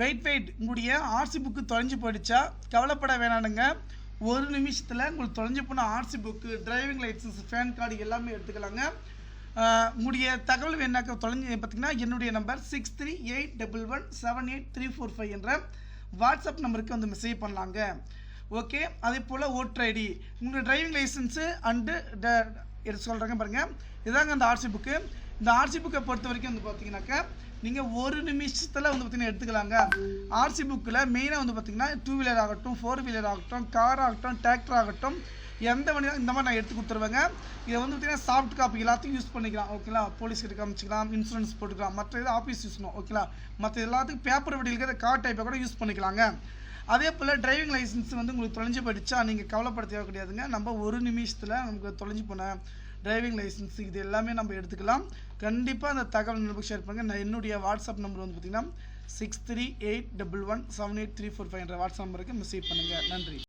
Wait wait. உங்களுடைய RC book தொலைஞ்சு போயிடுச்சா? கவலைப்பட வேணானுங்க. ஒரு நிமிஷத்தில் உங்களுக்கு தொலைஞ்சு போன RC book driving licence PAN card எல்லாமே எடுத்துக்கலாங்க. உங்களுடைய தகவல் வேணாக்க தொலைஞ்சு பார்த்தீங்கன்னா என்னுடைய number six three eight double one seven eight three four five என்ற வாட்ஸ்அப் நம்பருக்கு வந்து மெசேஜ் பண்ணலாங்க. ஓகே அதே போல் ஓட்டர் ஐடி உங்களுடைய டிரைவிங் லைசன்ஸு அண்டு எடுத்து சொல்கிறேங்க பாருங்கள் இதாங்க அந்த ஆர்சி புக்கு இந்த ஆர்சி புக்கை பொறுத்த வரைக்கும் வந்து பார்த்தீங்கன்னாக்கா நீங்கள் ஒரு நிமிஷத்தில் வந்து பார்த்தீங்கன்னா எடுத்துக்கலாங்க. ஆர்சி புக்கில் மெயினாக வந்து பார்த்தீங்கன்னா டூ வீலர் ஆகட்டும் ஃபோர் வீலர் ஆகட்டும் கார் ஆகட்டும் டிராக்டர் ஆகட்டும் எந்த வண்டியாக இந்த மாதிரி நான் எடுத்து கொடுத்துருவேங்க. இதை வந்து பார்த்தீங்கன்னா சாஃப்ட் காப்பி எல்லாத்தையும் யூஸ் பண்ணிக்கலாம் ஓகேங்களா போலீஸ் கிட்ட காமிச்சிக்கலாம் இன்சூரன்ஸ் போட்டுக்கலாம் மற்ற இது ஆஃபீஸ் யூஸ் பண்ணணும் ஓகேங்களா மற்ற எல்லாத்துக்கும் பேப்பர் வடிவில் கார் டைப்பை கூட யூஸ் பண்ணிக்கலாங்க. அதே போல் டிரைவிங் லைசன்ஸ் வந்து உங்களுக்கு தொலைஞ்சு போயிடுச்சா நீங்கள் கவலைப்பட தேவை கிடையாதுங்க. நம்ம ஒரு நிமிஷத்தில் நமக்கு தொலைஞ்சு போன டிரைவிங் லைசன்ஸ் இது எல்லாமே நம்ம எடுத்துக்கலாம். கண்டிப்பாக அந்த தகவல் நமக்கு ஷேர் பண்ணுங்கள் நான் என்னுடைய வாட்ஸ்அப் நம்பர் வந்து பார்த்தீங்கன்னா six three eight double one seven eight three four five என்ற வாட்ஸ்அப் நம்பருக்கு மெசேஜ் பண்ணுங்கள் நன்றி.